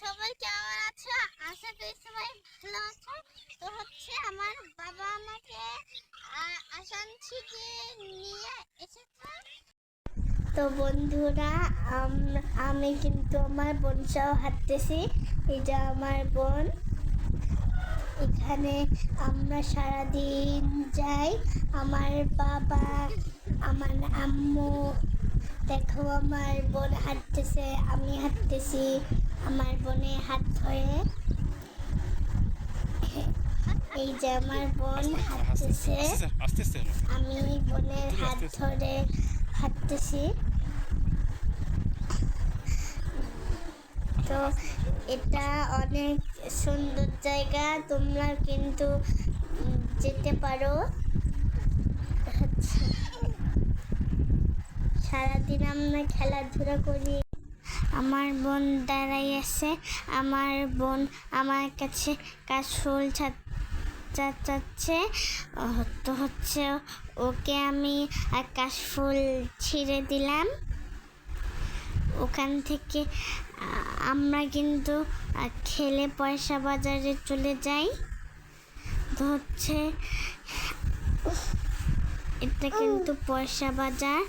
সবাই কেমন আছো? আশা করি সবাই ভালো আছো। তো হচ্ছে আমার বাবা আমাকে নিয়ে এসেছে। তো বন্ধুরা, আমি কিন্তু আমার বোন সহ হাঁটতেছি। এটা আমার বোন। এখানে আমরা সারাদিন যাই। আমার বাবা, আমার আম্মু দেখো আমার বোন হাঁটতেছে আমি হাঁটতেছি। আমার বোনে হাত ধরে। এই যে আমার বোন হাঁটতেছে। আমি বোনের হাত ধরে হাঁটতেছি। তো এটা অনেক সুন্দর জায়গা তোমরা কিন্তু যেতে পারো। সারাদিন আমরা খেলাধুলা করি। আমার বোন দাঁড়াই আছে। আমার বোন আমার কাছে কাশফুল চাচ্ছে তো হচ্ছে ওকে আমি কাশফুল ছিঁড়ে দিলাম। ওখান থেকে আমরা কিন্তু খেলে পয়সা বাজারে চলে যাই। তো হচ্ছে এটা কিন্তু পয়সা বাজার।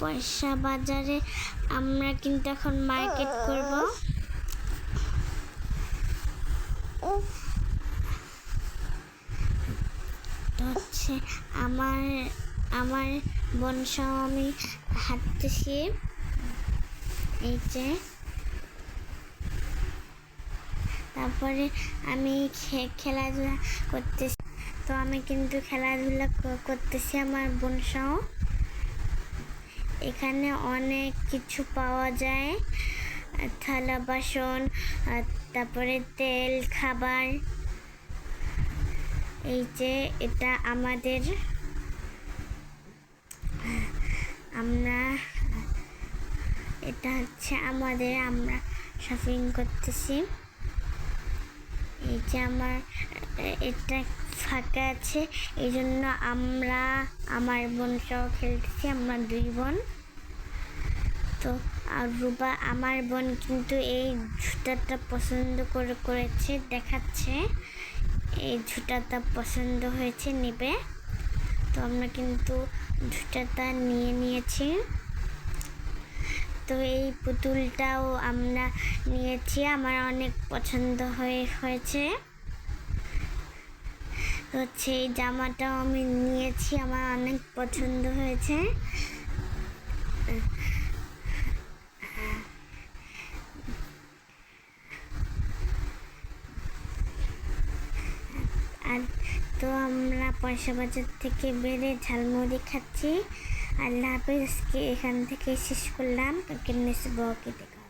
পয়সা বাজারে আমরা কিন্তু এখন মার্কেট করব। হচ্ছে আমার আমার বোন সহ আমি হাঁটতেছি। এই যে। তারপরে আমি খেলাধুলা করতেছি। তো আমি কিন্তু খেলাধুলা করতেছি আমার বোন সহ। এখানে অনেক কিছু পাওয়া যায়। থালা বাসন তারপরে তেল, খাবার। এই যে এটা আমাদের, আমরা, এটা হচ্ছে আমাদের, আমরা শপিং করতেছি। এই যে আমার, এটা ফাঁকা আছে। এই জন্য আমরা, আমার বোন সহ খেলতেছি, আমরা দুই বোন। তো, আর রুবা আমার বোন কিন্তু এই জুতাটা পছন্দ করে করেছে, দেখাচ্ছে। এই জুতাটা পছন্দ হয়েছে নেবে। তো আমরা কিন্তু জুতাটা নিয়ে নিয়েছি। তো এই পুতুলটাও আমরা নিয়েছি, আমার অনেক পছন্দ হয়ে হয়েছে। হচ্ছে এই জামাটাও আমি নিয়েছি, আমার অনেক পছন্দ হয়েছে আর তো আমরা পয়সা বাজার থেকে বেড়ে ঝালমুড়ি খাচ্ছি আর হাফিজকে এখান থেকে শেষ করলাম কেমনি বকে দেখা।